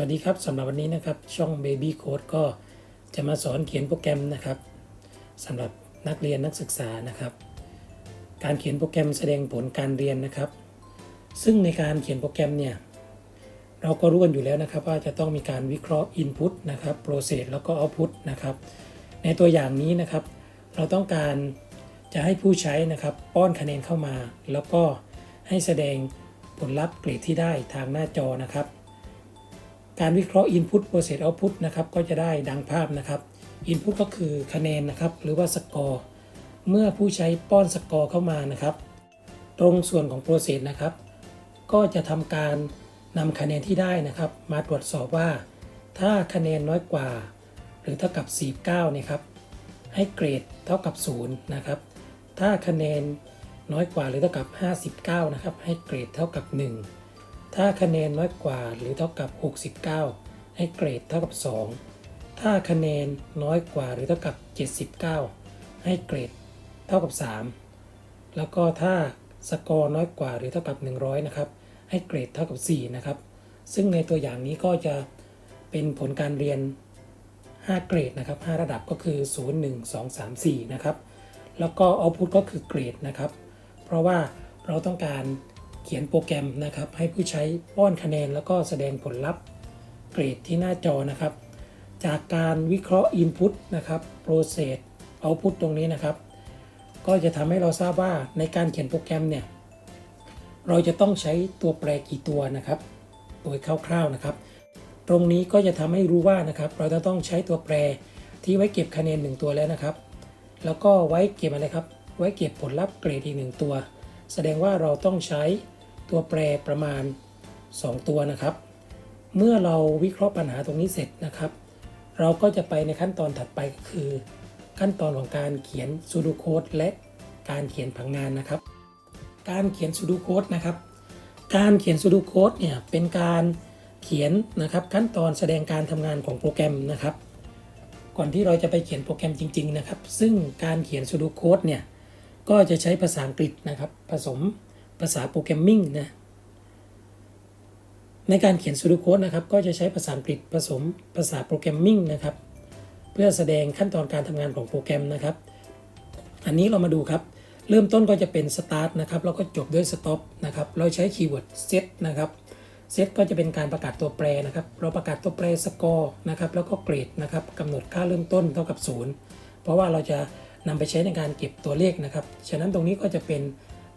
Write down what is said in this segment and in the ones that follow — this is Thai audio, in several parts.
วัสดีครับสำหรับวันนี้นะครับช่อง Baby Code ก็จะมาสอนเขียนโปรแกรมนะครับสำหรับนักเรียนนักศึกษานะครับ การเขียนโปรแกรมแสดงผลการเรียนนะครับ ซึ่งในการเขียนโปรแกรมเนี่ยเราก็รู้กันอยู่แล้วนะครับ ว่าจะต้องมีการวิเคราะห์ Input นะครับ Process แล้วก็ Output นะครับ ในตัวอย่างนี้นะครับ เราต้องการจะให้ผู้ใช้นะครับ ป้อนคะแนนเข้ามา แล้วก็ให้แสดงผลลัพธ์เกรดที่ได้ทางหน้าจอนะครับ การวิเคราะห์ Input Process Output นะครับก็จะได้ดังภาพนะครับ Input ก็คือคะแนนนะครับหรือว่าสกอร์เมื่อผู้ใช้ป้อนสกอร์เข้ามานะครับ ตรงส่วนของ Process นะครับ ก็จะทำการนำคะแนนที่ได้นะครับ มาตรวจสอบว่า ถ้าคะแนนน้อยกว่า หรือเท่ากับ 49เนี่ยครับให้เกรดเท่ากับ 0 นะครับ ถ้าคะแนนน้อยกว่าหรือเท่ากับ 59 นะครับ ให้เกรดเท่ากับ 1 ถ้าคะแนนน้อยกว่าหรือเท่ากับ 69 ให้เกรดเท่ากับ 2 ถ้าคะแนนน้อยกว่าหรือเท่ากับ 79 ให้เกรดเท่ากับ 3 แล้วก็ถ้าสกอร์น้อยกว่าหรือเท่ากับ 100 นะครับ ให้เกรดเท่ากับ 4 นะครับ ซึ่งในตัวอย่างนี้ก็จะเป็นผลการเรียน 5 เกรดนะครับ 5 ระดับก็คือ 0 1 2 3 4 นะครับ แล้วก็ output ก็คือเกรดนะครับ เพราะว่าเราต้องการ เขียนโปรแกรมนะครับให้ผู้ใช้ป้อนคะแนนแล้วก็แสดงผลลัพธ์เกรดที่หน้าจอนะครับ จากการวิเคราะห์ Input นะครับ Process Output ตรงนี้นะครับ ก็จะทำให้เราทราบว่าในการเขียนโปรแกรมเนี่ยเราจะต้องใช้ตัวแปรกี่ตัวนะครับ โดยคร่าวๆนะครับ ตรงนี้ก็จะทำให้รู้ว่านะครับ เราจะต้องใช้ตัวแปรที่ไว้เก็บคะแนน 1 ตัวแล้วนะครับ แล้วก็ไว้เก็บอะไรครับ ไว้เก็บผลลัพธ์เกรดอีกหนึ่งตัว แสดงว่าเราต้องใช้ ตัวแปรประมาณ 2 ตัวนะครับ เมื่อเราวิเคราะห์ปัญหาตรงนี้เสร็จนะครับ เราก็จะไปในขั้นตอนถัดไปก็คือ ขั้นตอนของการเขียน pseudo code และการเขียนผังงานนะครับ การเขียน pseudo code นะครับ การเขียน pseudo code เนี่ยเป็นการเขียนนะครับขั้นตอนแสดงการทำงานของโปรแกรมนะครับ ก่อนที่เราจะไปเขียนโปรแกรมจริง ๆ นะครับ ซึ่งการเขียน pseudo code เนี่ยก็จะใช้ภาษาอังกฤษนะครับ ผสม ภาษาโปรแกรมมิ่งนะในการเขียน pseudo code นะครับ ก็จะใช้ภาษาอังกฤษผสมภาษาโปรแกรมมิ่งนะครับ เพื่อแสดงขั้นตอนการทำงานของโปรแกรมนะครับ อันนี้เรามาดูครับ เริ่มต้นก็จะเป็น start นะครับ แล้วก็จบด้วย stop นะครับ เราใช้คีย์เวิร์ด set นะครับ set ก็จะเป็นการประกาศตัวแปรนะครับ เราประกาศตัวแปร score นะครับ แล้วก็เกรดนะครับกำหนดค่าเริ่มต้นเท่ากับ 0 เพราะว่าเราจะนำไปใช้ในการเก็บตัวเลขนะครับ ฉะนั้นตรงนี้ก็จะเป็น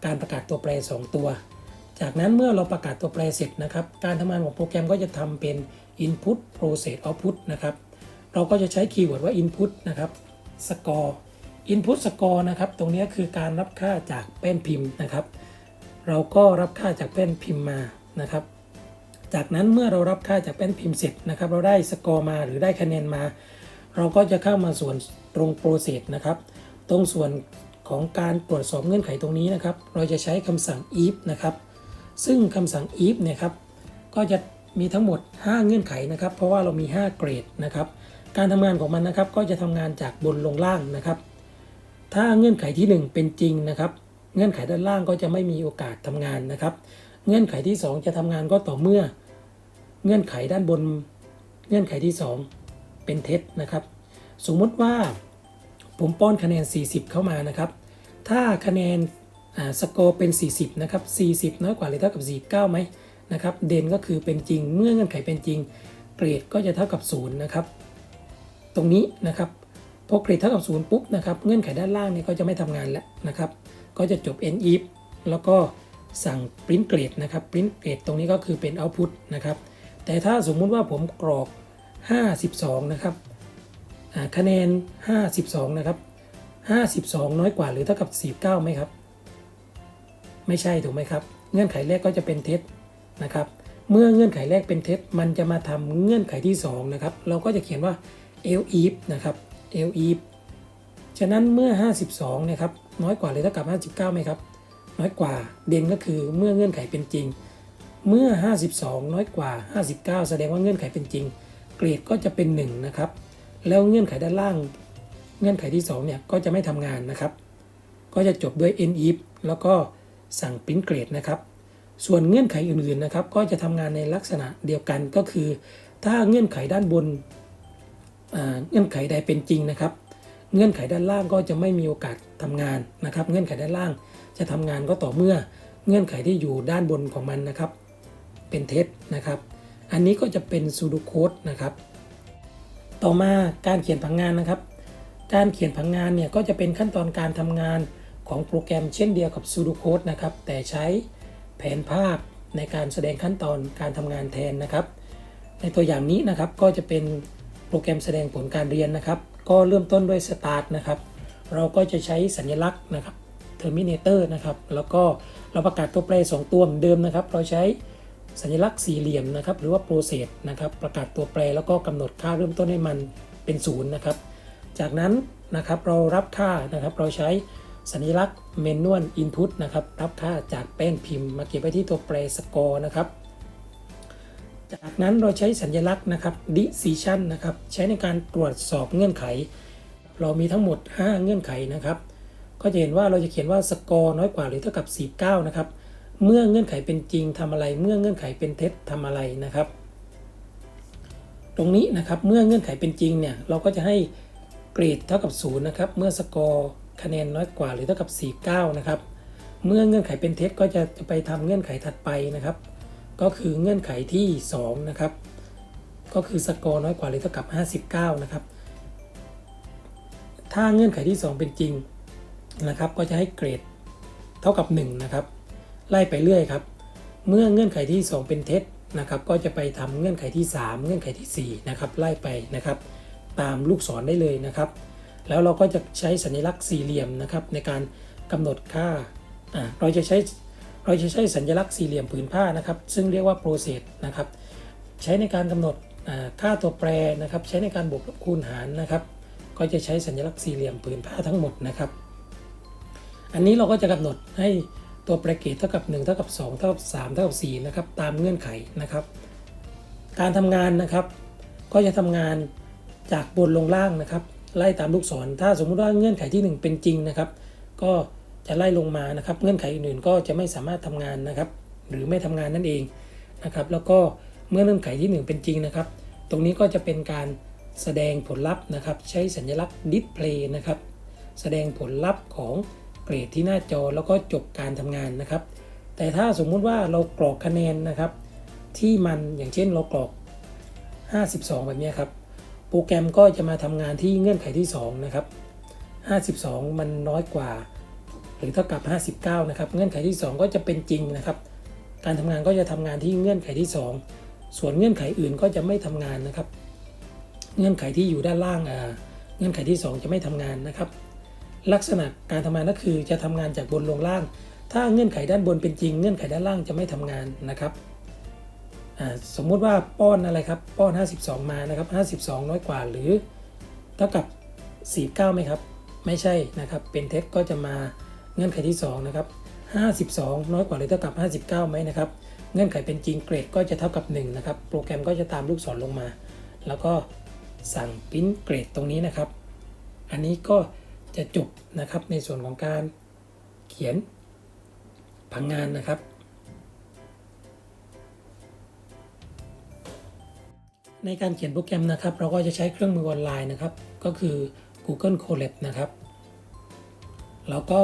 การประกาศตัวแปร 2 ตัว จากนั้นเมื่อเราประกาศตัวแปรเสร็จนะครับ การทำงานของโปรแกรมก็จะทำเป็น input process output นะครับ เราก็จะใช้คีย์เวิร์ดว่า input นะครับ score input score นะครับ ตรงนี้คือการรับค่าจากแป้นพิมพ์นะครับ เราก็รับค่าจากแป้นพิมพ์มานะครับ จากนั้นเมื่อเรารับค่าจากแป้นพิมพ์เสร็จนะครับ เราได้สกอร์มาหรือได้คะแนนมา เราก็จะเข้ามาส่วนตรง process นะครับ ตรงส่วน ของการตรวจสอบเงื่อนไขตรงนี้นะครับ เราจะใช้คำสั่ง if นะครับ ซึ่งคำสั่ง if เนี่ยครับ ก็จะมีทั้งหมด 5 เงื่อนไขนะครับ เพราะว่าเรามี 5 เกรดนะครับ การทำงานของมันนะครับ ก็จะทำงานจากบนลงล่างนะครับ ถ้าเงื่อนไขที่ 1 เป็นจริงนะครับ เงื่อนไขด้านล่างก็จะไม่มีโอกาสทำงานนะครับ เงื่อนไขที่ 2 จะทำงานก็ต่อเมื่อ เงื่อนไขด้านบน เงื่อนไขที่ 2 เป็นเท็จนะครับ สมมติว่าผมป้อนคะแนน 40 เข้ามานะครับ ถ้าคะแนนสกอร์เป็น 40 นะครับ 40 น้อยกว่าหรือเท่ากับ 49ไหมนะครับ เด่นก็คือเป็นจริง เมื่อเงื่อนไขเป็นจริง เกรดก็จะเท่ากับ 0 นะครับ ตรงนี้นะครับพอเกรดเท่ากับ 0 ปุ๊บนะครับ เงื่อนไขด้านล่างเนี่ยก็จะไม่ทำงานแล้วนะครับ ก็จะจบ end if แล้วก็สั่ง print grade นะครับ print grade ตรงนี้ก็คือเป็น output นะครับ แต่ถ้าสมมุติว่าผมกรอก 52 นะครับคะแนน 52 นะครับ 52 น้อยกว่าหรือเท่ากับ 49ไหมครับ ไม่ใช่ถูกไหมครับ เงื่อนไขแรกก็จะเป็นเท็จนะครับ เมื่อเงื่อนไขแรกเป็นเท็จมันจะมาทำเงื่อนไขที่ 2 นะครับ เราก็จะเขียนว่า l if นะครับ l if ฉะนั้นเมื่อ 52นะครับน้อยกว่าหรือเท่ากับ 59ไหมครับ น้อยกว่าเด่นก็คือเมื่อเงื่อนไขเป็นจริง เมื่อ 52 น้อยกว่า 59 แสดงว่าเงื่อนไขเป็นจริง เกรดก็จะเป็น 1 นะครับ แล้วเงื่อนไขด้านล่าง เงื่อนไขที่2เนี่ยก็จะไม่ทำงานนะครับ ก็จะจบด้วย end if แล้วก็สั่ง print grade นะครับ ส่วนเงื่อนไขอื่นๆนะครับ ก็จะทำงานในลักษณะเดียวกันก็คือ ถ้าเงื่อนไขด้านบนเงื่อนไขใดเป็นจริงนะครับ เงื่อนไขด้านล่างก็จะไม่มีโอกาสทำงานนะครับ เงื่อนไขด้านล่างจะทำงานก็ต่อเมื่อเงื่อนไขที่อยู่ด้านบนของมันนะครับ เป็นเท็จนะครับ อันนี้ก็จะเป็นซูดูโค้ดนะครับ ต่อมาการเขียนผังงานนะครับ การเขียนผังงานเนี่ยก็จะเป็นขั้นตอนการทำงานของโปรแกรมเช่นเดียวกับซูดูโคดนะครับ แต่ใช้แผนภาพในการแสดงขั้นตอนการทำงานแทนนะครับ ในตัวอย่างนี้นะครับก็จะเป็นโปรแกรมแสดงผลการเรียนนะครับ ก็เริ่มต้นด้วย start นะครับ เราก็จะใช้สัญลักษณ์นะครับ terminator นะครับ แล้วก็เราประกาศตัวแปรสองตัวเหมือนเดิมนะครับ เราใช้สัญลักษณ์สี่เหลี่ยมนะครับ หรือว่า process นะครับ ประกาศตัวแปรแล้วก็กำหนดค่าเริ่มต้นให้มันเป็นศูนย์นะครับ จากนั้นนะครับเรารับค่านะครับเราใช้สัญลักษณ์ manual input นะครับรับค่าจากแป้นพิมพ์มาเก็บไว้ที่ตัวแปร score นะครับ จากนั้นเราใช้สัญลักษณ์นะครับ decision นะครับใช้ในการตรวจสอบเงื่อนไข เรามีทั้งหมด 5 เงื่อนไขนะครับ ก็จะเห็นว่าเราจะเขียนว่าสกอร์น้อยกว่าหรือเท่ากับ 49 นะครับเมื่อเงื่อนไขเป็นจริงทำอะไร เมื่อเงื่อนไขเป็นเท็จทำอะไรนะครับ ตรงนี้นะครับเมื่อเงื่อนไขเป็นจริงเนี่ยเราก็จะให้ กรดเท่ากับ 0 นะครับ เมื่อสกอร์คะแนนน้อยกว่าหรือเท่ากับ 49 นะครับ เมื่อเงื่อนไขเป็นเท็จก็จะจะไปทำเงื่อนไขถัดไปนะครับ ก็คือเงื่อนไขที่ 2 นะครับ ก็คือสกอร์น้อยกว่าหรือเท่ากับ 59 นะครับ ถ้าเงื่อนไขที่ 2 เป็นจริงนะครับ ก็จะให้เกรดเท่ากับ 1 นะครับ ไล่ไปเรื่อยครับ เมื่อเงื่อนไขที่ 2 เป็นเท็จนะครับ ก็จะไปทำเงื่อนไขที่ 3 เงื่อนไขที่ 4 นะครับ ไล่ไปนะครับ ตามลูกศรได้เลยนะครับ แล้วเราก็จะใช้สัญลักษณ์สี่เหลี่ยมนะครับในการกำหนดค่าเราจะใช้เราจะใช้สัญลักษณ์สี่เหลี่ยมผืนผ้านะครับ ซึ่งเรียกว่า process นะครับ ใช้ในการกำหนดค่าตัวแปรนะครับ ใช้ในการบวกลบคูณหารนะครับ ก็จะใช้สัญลักษณ์สี่เหลี่ยมผืนผ้าทั้งหมดนะครับ อันนี้เราก็จะกำหนดให้ตัวแปรเกตเท่ากับ1เท่ากับ2เท่ากับ3เท่ากับ4นะครับตามเงื่อนไขนะครับ การทำงานนะครับ ก็จะทำงาน จากบนลงล่างนะครับ ไล่ตามลูกศร ถ้าสมมุติว่าเงื่อนไขที่ 1 เป็นจริงนะครับ ก็จะไล่ลงมานะครับ เงื่อนไขอื่นๆก็จะไม่สามารถทำงานนะครับ หรือไม่ทำงานนั่นเองนะครับ แล้วก็เมื่อเงื่อนไขที่ 1 เป็นจริงนะครับ ตรงนี้ก็จะเป็นการแสดงผลลัพธ์นะครับ ใช้สัญลักษณ์ display นะครับ แสดงผลลัพธ์ของเกรดที่หน้าจอแล้วก็จบการทำงานนะครับ แต่ถ้าสมมุติว่าเรากรอกคะแนนนะครับ ที่มันอย่างเช่นเรากรอก 52 แบบนี้ครับ โปรแกรมก็จะมาทำงานที่เงื่อนไขที่ 2 นะครับ 52 มันน้อยกว่า หรือเท่ากับ 59 นะครับ เงื่อนไขที่ 2 ก็จะเป็นจริงนะครับ การทำงานก็จะทำงานที่เงื่อนไขที่ 2 ส่วนเงื่อนไขอื่นก็จะไม่ทำงานนะครับ เงื่อนไขที่อยู่ด้านล่างอ่าเงื่อนไขที่ 2 จะไม่ทำงานนะครับ ลักษณะการทำงานก็คือจะทำงานจากบนลงล่าง ถ้าเงื่อนไขด้านบนเป็นจริง เงื่อนไขด้านล่างจะไม่ทำงานนะครับ สมมุติว่าป้อนอะไรครับป้อน 52 มานะครับ 52 น้อยกว่าหรือเท่ากับ 49ไหมครับ ไม่ใช่นะครับเป็นเท็จก็จะมาเงื่อนไขที่ 2 นะครับ 52 น้อยกว่าหรือเท่ากับ 59ไหมนะครับเงื่อนไขเป็นจริงเกรดก็จะเท่ากับ 1 นะครับ โปรแกรมก็จะตามลูกศรลงมา แล้วก็สั่งพิมพ์เกรดตรงนี้นะครับ อันนี้ก็จะจบนะครับในส่วนของการเขียนผังงานนะครับ ในการเขียนโปรแกรมนะครับ เราก็จะใช้เครื่องมือออนไลน์นะครับ ก็คือ Google Colab นะครับ แล้วก็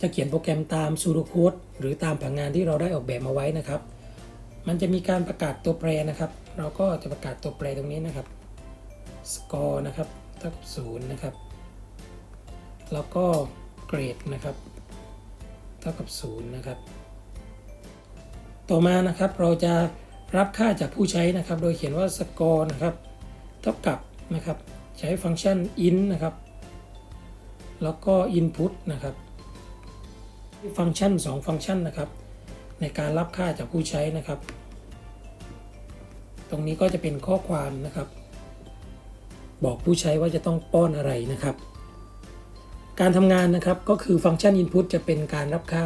จะเขียนโปรแกรมตาม sudo code หรือตามผังงานที่เราได้ออกแบบมาไว้นะครับ มันจะมีการประกาศตัวแปรนะครับ เราก็จะประกาศตัวแปรตรงนี้นะครับ score นะครับเท่ากับศูนย์นะครับ แล้วก็เกรดนะครับ เท่ากับศูนย์นะครับ ต่อมานะครับเราจะ รับค่าจากผู้ใช้นะครับ โดยเขียนว่า score นะครับเท่ากับนะครับใช้ฟังก์ชัน in นะครับแล้วก็ input นะครับฟังก์ชัน 2 ฟังก์ชันนะครับ ในการรับค่าจากผู้ใช้นะครับ ตรงนี้ก็จะเป็นข้อความนะครับ บอกผู้ใช้ว่าจะต้องป้อนอะไรนะครับ การทำงานนะครับก็คือฟังก์ชัน input จะเป็นการรับค่า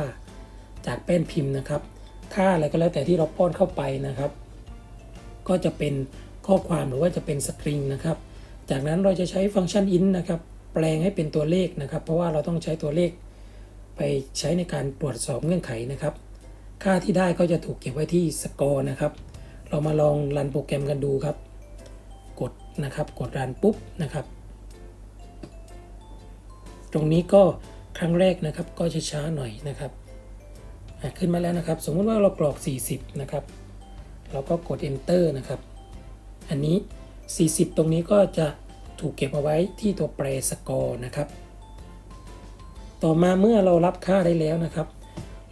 จากแป้นพิมพ์นะครับ ค่าอะไรก็แล้วแต่ที่เราป้อนเข้าไปนะครับ ก็จะเป็นข้อความหรือว่าจะเป็นสตริงนะครับ จากนั้นเราจะใช้ฟังก์ชัน int นะครับ แปลงให้เป็นตัวเลขนะครับ เพราะว่าเราต้องใช้ตัวเลข ไปใช้ในการตรวจสอบเงื่อนไขนะครับ ค่าที่ได้ก็จะถูกเก็บไว้ที่สกอร์นะครับ เรามาลองรันโปรแกรมกันดูครับ กดนะครับ กดรันปุ๊บนะครับ ตรงนี้ก็ครั้งแรกนะครับก็จะช้าหน่อยนะครับ ขึ้นมาแล้วนะครับ สมมุติว่าเรากรอก 40 นะครับ เราก็กด enter นะครับ อันนี้ 40 ตรงนี้ก็จะถูกเก็บเอาไว้ที่ตัวแปรสกอร์นะครับ ต่อมาเมื่อเรารับค่าได้แล้วนะครับ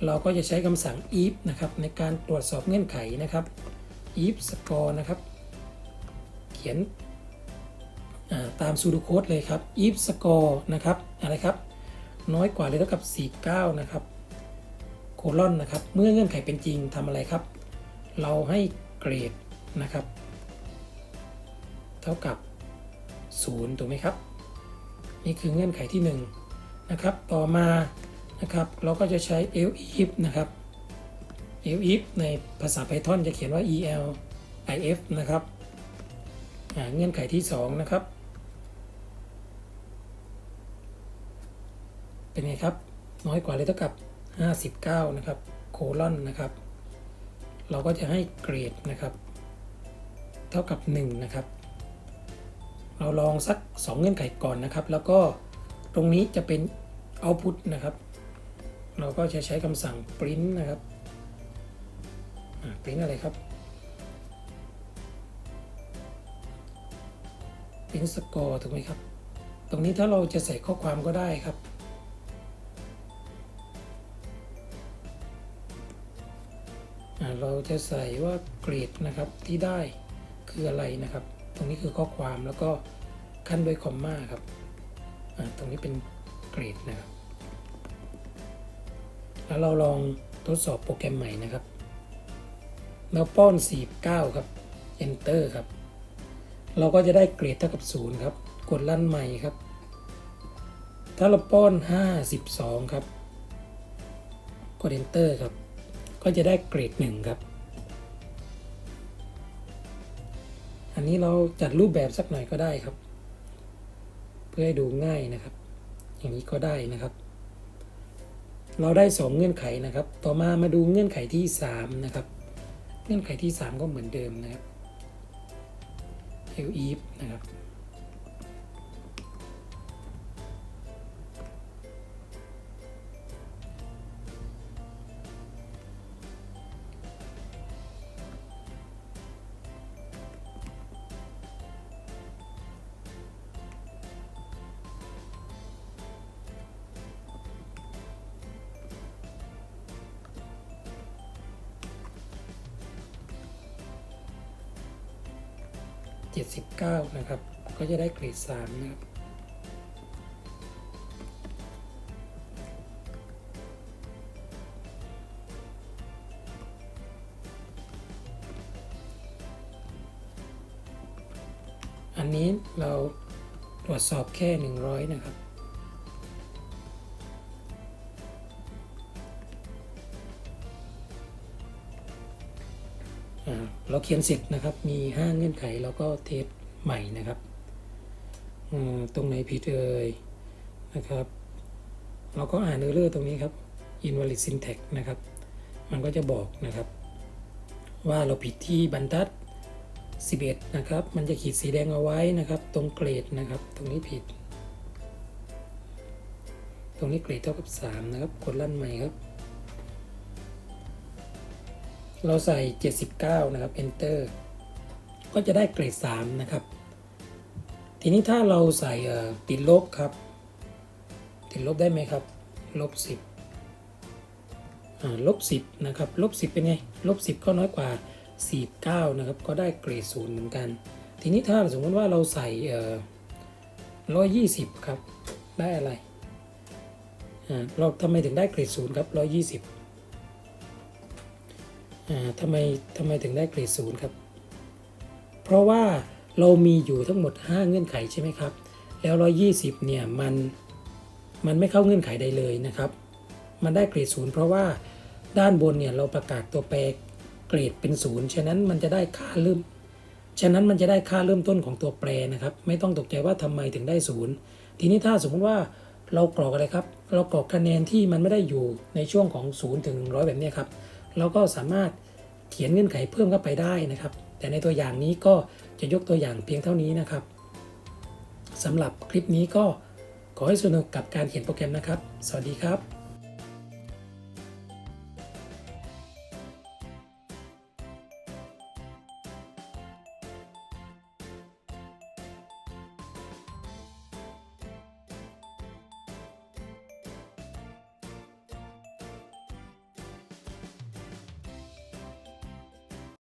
เราก็จะใช้คำสั่ง if นะครับในการตรวจสอบเงื่อนไขนะครับ if score นะครับ เขียนาตาม pseudo code เลยครับ if score นะครับ อะไรครับ น้อยกว่าหรือเท่ากับ 49 นะครับ ลอนนะครับ เมื่อเงื่อนไขเป็นจริงทำอะไรครับ เราให้เกรดนะครับ เท่ากับ 0 ถูกไหมครับ นี่คือเงื่อนไขที่ 1 นะครับ ต่อมานะครับ เราก็จะใช้ elif นะครับ elif ในภาษา Python จะเขียนว่า el if นะครับเงื่อนไขที่ 2 นะครับ เป็นไงครับ น้อยกว่าหรือเท่ากับ 59 นะครับโคลอนนะครับ เราก็จะให้เกรดนะครับ เท่ากับ 1 นะครับ เราลองสัก 2 เงื่อนไขก่อนนะครับ แล้วก็ตรงนี้จะเป็น output นะครับ เราก็จะใช้คำสั่ง print นะครับ print อะไรครับ print score ถูกไหมครับ ตรงนี้ถ้าเราจะใส่ข้อความก็ได้ครับ เราจะใส่ว่าเกรดนะครับที่ได้คืออะไรนะครับ ตรงนี้คือข้อความแล้วก็ขั้นด้วยคอมมาครับตรงนี้เป็นเกรดนะครับ แล้วเราลองทดสอบโปรแกรมใหม่นะครับแล้วป้อน 49 ครับ enter ครับ เราก็จะได้เกรดเท่ากับ 0 ครับ กดลั่นใหม่ครับ ถ้าเราป้อน 52 ครับ กด enter ครับ ก็จะได้เกรด1ครับ อันนี้เราจัดรูปแบบสักหน่อยก็ได้ครับ เพื่อให้ดูง่ายนะครับ อย่างนี้ก็ได้นะครับ เราได้ 2 เงื่อนไขนะครับ ต่อมามาดูเงื่อนไขที่ 3 นะครับ เงื่อนไขที่ 3 ก็เหมือนเดิมนะครับ l if นะครับ 79 นะครับ ก็จะได้เกรด 3 นะครับ อันนี้เราตรวจสอบแค่ 100 นะครับ เราเขียนเสร็จนะครับ มี5เงื่อนไขเราก็เทสใหม่นะครับตรงไหนผิดเอ่ยนะครับ เราก็อ่านเออร์เลอร์ตรงนี้ครับ invalid syntax นะครับ มันก็จะบอกนะครับ ว่าเราผิดที่บรรทัด 11 นะครับ มันจะขีดสีแดงเอาไว้นะครับ ตรงเกรดนะครับ ตรงนี้ผิด ตรงนี้เกรดเท่ากับ 3 นะครับกดลั่นใหม่ครับ เราใส่ 79 นะครับ enter ก็จะได้เกรด 3 นะครับ ทีนี้ถ้าเราใส่ติดลบครับ ติดลบได้ไหมครับ ลบ 10ลบ 10 นะครับ ลบ 10 เป็นไง ลบ 10 ก็น้อยกว่า 49 นะครับ ก็ได้เกรด 0 เหมือนกัน ทีนี้ถ้าสมมติว่าเราใส่เอ่อ120ครับ ได้อะไร อ่า เราทำไมถึงได้เกรด0ครับ120อ่า ทำไมทำไมถึงได้เกรดศูนย์ครับ เพราะว่าเรามีอยู่ทั้งหมด 5 เงื่อนไขใช่ไหมครับ แล้ว 120 เนี่ยมันมันไม่เข้าเงื่อนไขใดเลยนะครับ มันได้เกรดศูนย์เพราะว่าด้านบนเนี่ยเราประกาศตัวแปรเกรดเป็นศูนย์ฉะนั้นมันจะได้ค่าเริ่ม ฉะนั้นมันจะได้ค่าเริ่มต้นของตัวแปรนะครับ ไม่ต้องตกใจว่าทำไมถึงได้ศูนย์ทีนี้ถ้าสมมุติว่าเรากรอกอะไรครับ เรากรอกคะแนนที่มันไม่ได้อยู่ในช่วงของ0ถึง100 แบบนี้ครับ เราก็สามารถเขียนเงื่อนไขเพิ่มเข้าไปได้นะครับ แต่ในตัวอย่างนี้ก็จะยกตัวอย่างเพียงเท่านี้นะครับสำหรับคลิปนี้ก็ขอให้สนุกกับการเขียนโปรแกรมนะครับ สวัสดีครับ